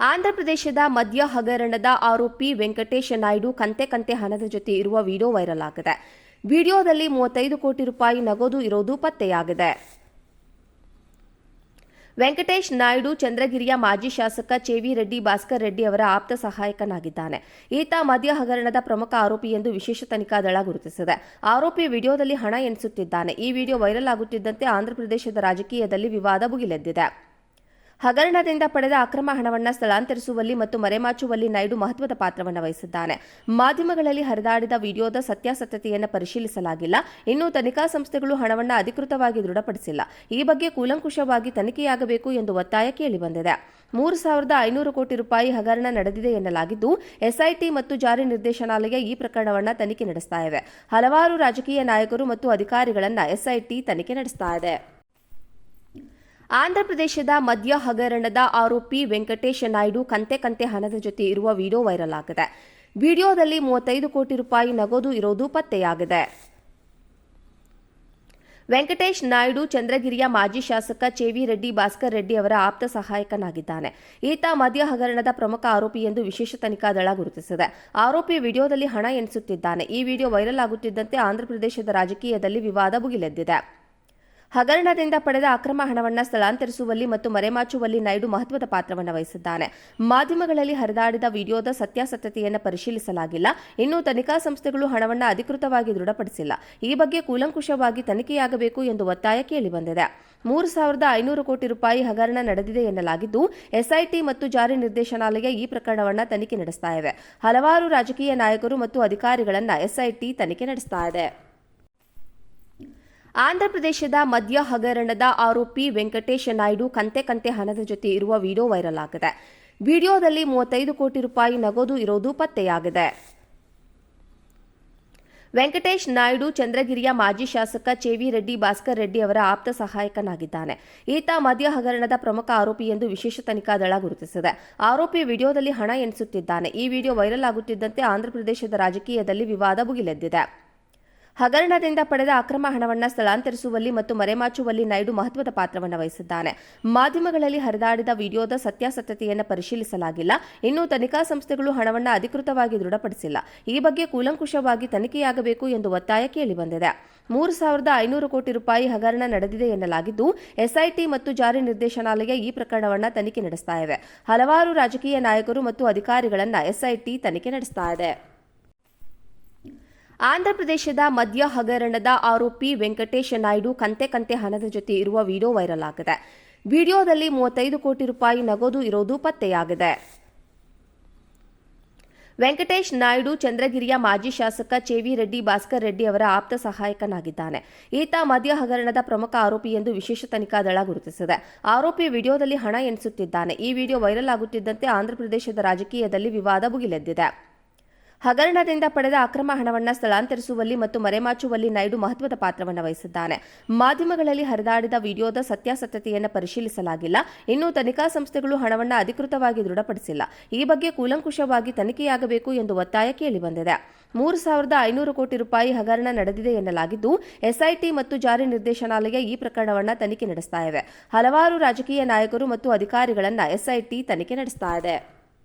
ಆಂಧ್ರಪ್ರದೇಶದ ಮದ್ಯ ಹಗರಣದ ಆರೋಪಿ ವೆಂಕಟೇಶ ನಾಯ್ಡು ಕಂತೆ ಕಂತೆ ಹಣದ ಜೊತೆ ಇರುವ ವಿಡಿಯೋ ವೈರಲ್ ಆಗಿದೆ. ವಿಡಿಯೋದಲ್ಲಿ ಮೂವತ್ತೈದು ಕೋಟಿ ರೂಪಾಯಿ ನಗದು ಇರೋದು ಪತ್ತೆಯಾಗಿದೆ. ವೆಂಕಟೇಶ್ ನಾಯ್ಡು ಚಂದ್ರಗಿರಿಯ ಮಾಜಿ ಶಾಸಕ ಚೇವಿ ರೆಡ್ಡಿ, ಭಾಸ್ಕರ್ ರೆಡ್ಡಿ ಅವರ ಆಪ್ತ ಸಹಾಯಕನಾಗಿದ್ದಾನೆ. ಈತ ಮದ್ಯ ಹಗರಣದ ಪ್ರಮುಖ ಆರೋಪಿ ಎಂದು ವಿಶೇಷ ತನಿಖಾ ದಳ ಗುರುತಿಸಿದೆ. ಆರೋಪಿ ವಿಡಿಯೋದಲ್ಲಿ ಹಣ ಎನಿಸುತ್ತಿದ್ದಾನೆ. ಈ ವಿಡಿಯೋ ವೈರಲ್ ಆಗುತ್ತಿದ್ದಂತೆ ಆಂಧ್ರಪ್ರದೇಶದ ರಾಜಕೀಯದಲ್ಲಿ ವಿವಾದ ಭುಗಿಲೆದ್ದಿದೆ. ಹಗರಣದಿಂದ ಪಡೆದ ಅಕ್ರಮ ಹಣವನ್ನು ಸ್ಥಳಾಂತರಿಸುವಲ್ಲಿ ಮತ್ತು ಮರೆಮಾಚುವಲ್ಲಿ ನಾಯ್ಡು ಮಹತ್ವದ ಪಾತ್ರವನ್ನು ವಹಿಸಿದ್ದಾನೆ. ಮಾಧ್ಯಮಗಳಲ್ಲಿ ಹರಿದಾಡಿದ ವಿಡಿಯೋದ ಸತ್ಯಾಸತ್ಯತೆಯನ್ನು ಪರಿಶೀಲಿಸಲಾಗಿಲ್ಲ. ಇನ್ನು ತನಿಖಾ ಸಂಸ್ಥೆಗಳು ಹಣವನ್ನು ಅಧಿಕೃತವಾಗಿ ದೃಢಪಡಿಸಿಲ್ಲ. ಈ ಬಗ್ಗೆ ಕೂಲಂಕುಷವಾಗಿ ತನಿಖೆಯಾಗಬೇಕು ಎಂದು ಒತ್ತಾಯ ಕೇಳಿಬಂದಿದೆ ಮೂರು ಸಾವಿರದ ಐನೂರು ಕೋಟಿ ರೂಪಾಯಿ ಹಗರಣ ನಡೆದಿದೆ ಎನ್ನಲಾಗಿದ್ದು, ಎಸ್ಐಟಿ ಮತ್ತು ಜಾರಿ ನಿರ್ದೇಶನಾಲಯ ಈ ಪ್ರಕರಣವನ್ನು ತನಿಖೆ ನಡೆಸ್ತಾ ಇವೆ. ಹಲವಾರು ರಾಜಕೀಯ ನಾಯಕರು ಮತ್ತು ಅಧಿಕಾರಿಗಳನ್ನು ಎಸ್ಐಟಿ ತನಿಖೆ ನಡೆಸ್ತಾ ಇದೆ. ಆಂಧ್ರಪ್ರದೇಶದ ಮದ್ಯ ಹಗರಣದ ಆರೋಪಿ ವೆಂಕಟೇಶ ನಾಯ್ಡು ಕಂತೆ ಕಂತೆ ಹಣದ ಜೊತೆ ಇರುವ ವಿಡಿಯೋ ವೈರಲ್ ಆಗಿದೆ. ವಿಡಿಯೋದಲ್ಲಿ ಮೂವತ್ತೈದು ಕೋಟಿ ರೂಪಾಯಿ ನಗದು ಇರೋದು ಪತ್ತೆಯಾಗಿದೆ. ವೆಂಕಟೇಶ್ ನಾಯ್ಡು ಚಂದ್ರಗಿರಿಯ ಮಾಜಿ ಶಾಸಕ ಚೇವಿ ರೆಡ್ಡಿ, ಭಾಸ್ಕರ್ ರೆಡ್ಡಿ ಅವರ ಆಪ್ತ ಸಹಾಯಕನಾಗಿದ್ದಾನೆ. ಈತ ಮದ್ಯ ಹಗರಣದ ಪ್ರಮುಖ ಆರೋಪಿ ಎಂದು ವಿಶೇಷ ತನಿಖಾ ದಳ ಗುರುತಿಸಿದೆ. ಆರೋಪಿ ವಿಡಿಯೋದಲ್ಲಿ ಹಣ ಎಣಿಸುತ್ತಿದ್ದಾನೆ ಈ ವಿಡಿಯೋ ವೈರಲ್ ಆಗುತ್ತಿದ್ದಂತೆ ಆಂಧ್ರಪ್ರದೇಶದ ರಾಜಕೀಯದಲ್ಲಿ ವಿವಾದ ಭುಗಿಲೆದ್ದಿದೆ. ಹಗರಣದಿಂದ ಪಡೆದ ಅಕ್ರಮ ಹಣವನ್ನು ಸ್ಥಳಾಂತರಿಸುವಲ್ಲಿ ಮತ್ತು ಮರೆಮಾಚುವಲ್ಲಿ ನಾಯ್ಡು ಮಹತ್ವದ ಪಾತ್ರವನ್ನು ವಹಿಸಿದ್ದಾನೆ. ಮಾಧ್ಯಮಗಳಲ್ಲಿ ಹರಿದಾಡಿದ ವಿಡಿಯೋದ ಸತ್ಯಾಸತ್ಯತೆಯನ್ನು ಪರಿಶೀಲಿಸಲಾಗಿಲ್ಲ. ಇನ್ನು ತನಿಖಾ ಸಂಸ್ಥೆಗಳು ಹಣವನ್ನು ಅಧಿಕೃತವಾಗಿ ದೃಢಪಡಿಸಿಲ್ಲ. ಈ ಬಗ್ಗೆ ಕೂಲಂಕುಷವಾಗಿ ತನಿಖೆಯಾಗಬೇಕು ಎಂದು ಒತ್ತಾಯ ಕೇಳಿಬಂದಿದೆ ಮೂರು ಸಾವಿರದ ಐನೂರು ಕೋಟಿ ರೂಪಾಯಿ ಹಗರಣ ನಡೆದಿದೆ ಎನ್ನಲಾಗಿದ್ದು, ಎಸ್ಐಟಿ ಮತ್ತು ಜಾರಿ ನಿರ್ದೇಶನಾಲಯ ಈ ಪ್ರಕರಣವನ್ನು ತನಿಖೆ ನಡೆಸ್ತಾ ಇವೆ. ಹಲವಾರು ರಾಜಕೀಯ ನಾಯಕರು ಮತ್ತು ಅಧಿಕಾರಿಗಳನ್ನು ಎಸ್ಐಟಿ ತನಿಖೆ ನಡೆಸ್ತಾ ಇದೆ. ಆಂಧ್ರಪ್ರದೇಶದ ಮದ್ಯ ಹಗರಣದ ಆರೋಪಿ ವೆಂಕಟೇಶ ನಾಯ್ಡು ಕಂತೆ ಕಂತೆ ಹಣದ ಜೊತೆ ಇರುವ ವಿಡಿಯೋ ವೈರಲ್ ಆಗಿದೆ. ವಿಡಿಯೋದಲ್ಲಿ ಮೂವತ್ತೈದು ಕೋಟಿ ರೂಪಾಯಿ ನಗದು ಇರೋದು ಪತ್ತೆಯಾಗಿದೆ. ವೆಂಕಟೇಶ್ ನಾಯ್ಡು ಚಂದ್ರಗಿರಿಯ ಮಾಜಿ ಶಾಸಕ ಚೇವಿ ರೆಡ್ಡಿ, ಭಾಸ್ಕರ್ ರೆಡ್ಡಿ ಅವರ ಆಪ್ತ ಸಹಾಯಕನಾಗಿದ್ದಾನೆ. ಈತ ಮದ್ಯ ಹಗರಣದ ಪ್ರಮುಖ ಆರೋಪಿ ಎಂದು ವಿಶೇಷ ತನಿಖಾ ದಳ ಗುರುತಿಸಿದೆ. ಆರೋಪಿ ವಿಡಿಯೋದಲ್ಲಿ ಹಣ ಎಣಿಸುತ್ತಿದ್ದಾನೆ ಈ ವಿಡಿಯೋ ವೈರಲ್ ಆಗುತ್ತಿದ್ದಂತೆ ಆಂಧ್ರಪ್ರದೇಶದ ರಾಜಕೀಯದಲ್ಲಿ ವಿವಾದ ಭುಗಿಲೆದ್ದಿದೆ. ಹಗರಣದಿಂದ ಪಡೆದ ಅಕ್ರಮ ಹಣವನ್ನು ಸ್ಥಳಾಂತರಿಸುವಲ್ಲಿ ಮತ್ತು ಮರೆಮಾಚುವಲ್ಲಿ ನಾಯ್ಡು ಮಹತ್ವದ ಪಾತ್ರವನ್ನು ವಹಿಸಿದ್ದಾನೆ. ಮಾಧ್ಯಮಗಳಲ್ಲಿ ಹರಿದಾಡಿದ ವಿಡಿಯೋದ ಸತ್ಯಾಸತ್ಯತೆಯನ್ನು ಪರಿಶೀಲಿಸಲಾಗಿಲ್ಲ. ಇನ್ನು ತನಿಖಾ ಸಂಸ್ಥೆಗಳು ಹಣವನ್ನು ಅಧಿಕೃತವಾಗಿ ದೃಢಪಡಿಸಿಲ್ಲ. ಈ ಬಗ್ಗೆ ಕೂಲಂಕುಷವಾಗಿ ತನಿಖೆಯಾಗಬೇಕು ಎಂದು ಒತ್ತಾಯ ಕೇಳಿಬಂದಿದೆ ಮೂರು ಸಾವಿರದ ಐನೂರು ಕೋಟಿ ರೂಪಾಯಿ ಹಗರಣ ನಡೆದಿದೆ ಎನ್ನಲಾಗಿದ್ದು, ಎಸ್ಐಟಿ ಮತ್ತು ಜಾರಿ ನಿರ್ದೇಶನಾಲಯ ಈ ಪ್ರಕರಣವನ್ನು ತನಿಖೆ ನಡೆಸ್ತಾ ಇವೆ. ಹಲವಾರು ರಾಜಕೀಯ ನಾಯಕರು ಮತ್ತು ಅಧಿಕಾರಿಗಳನ್ನು ಎಸ್ಐಟಿ ತನಿಖೆ ನಡೆಸ್ತಾ ಇದೆ. ಆಂಧ್ರಪ್ರದೇಶದ ಮದ್ಯ ಹಗರಣದ ಆರೋಪಿ ವೆಂಕಟೇಶ ನಾಯ್ಡು ಕಂತೆ ಕಂತೆ ಹಣದ ಜೊತೆ ಇರುವ ವಿಡಿಯೋ ವೈರಲ್ ಆಗಿದೆ. ವಿಡಿಯೋದಲ್ಲಿ ಮೂವತ್ತೈದು ಕೋಟಿ ರೂಪಾಯಿ ನಗದು ಇರೋದು ಪತ್ತೆಯಾಗಿದೆ. ವೆಂಕಟೇಶ್ ನಾಯ್ಡು ಚಂದ್ರಗಿರಿಯ ಮಾಜಿ ಶಾಸಕ ಚೇವಿ ರೆಡ್ಡಿ, ಭಾಸ್ಕರ್ ರೆಡ್ಡಿ ಅವರ ಆಪ್ತ ಸಹಾಯಕನಾಗಿದ್ದಾನೆ. ಈತ ಮದ್ಯ ಹಗರಣದ ಪ್ರಮುಖ ಆರೋಪಿ ಎಂದು ವಿಶೇಷ ತನಿಖಾ ದಳ ಗುರುತಿಸಿದೆ. ಆರೋಪಿ ವಿಡಿಯೋದಲ್ಲಿ ಹಣ ಎಣಿಸುತ್ತಿದ್ದಾನೆ ಈ ವಿಡಿಯೋ ವೈರಲ್ ಆಗುತ್ತಿದ್ದಂತೆ ಆಂಧ್ರಪ್ರದೇಶದ ರಾಜಕೀಯದಲ್ಲಿ ವಿವಾದ ಭುಗಿಲೆದ್ದಿದೆ. ಹಗರಣದಿಂದ ಪಡೆದ ಅಕ್ರಮ ಹಣವನ್ನು ಸ್ಥಳಾಂತರಿಸುವಲ್ಲಿ ಮತ್ತು ಮರೆಮಾಚುವಲ್ಲಿ ನಾಯ್ಡು ಮಹತ್ವದ ಪಾತ್ರವನ್ನು ವಹಿಸಿದ್ದಾನೆ. ಮಾಧ್ಯಮಗಳಲ್ಲಿ ಹರಿದಾಡಿದ ವಿಡಿಯೋದ ಸತ್ಯಾಸತ್ಯತೆಯನ್ನು ಪರಿಶೀಲಿಸಲಾಗಿಲ್ಲ. ಇನ್ನು ತನಿಖಾ ಸಂಸ್ಥೆಗಳು ಹಣವನ್ನು ಅಧಿಕೃತವಾಗಿ ದೃಢಪಡಿಸಿಲ್ಲ. ಈ ಬಗ್ಗೆ ಕೂಲಂಕುಷವಾಗಿ ತನಿಖೆಯಾಗಬೇಕು ಎಂದು ಒತ್ತಾಯ ಕೇಳಿಬಂದಿದೆ ಮೂರು ಸಾವಿರದ ಐನೂರು ಕೋಟಿ ರೂಪಾಯಿ ಹಗರಣ ನಡೆದಿದೆ ಎನ್ನಲಾಗಿದ್ದು, ಎಸ್ಐಟಿ ಮತ್ತು ಜಾರಿ ನಿರ್ದೇಶನಾಲಯ ಈ ಪ್ರಕರಣವನ್ನು ತನಿಖೆ ನಡೆಸ್ತಾ ಇವೆ. ಹಲವಾರು ರಾಜಕೀಯ ನಾಯಕರು ಮತ್ತು ಅಧಿಕಾರಿಗಳನ್ನು ಎಸ್ಐಟಿ ತನಿಖೆ ನಡೆಸ್ತಾ ಇದೆ.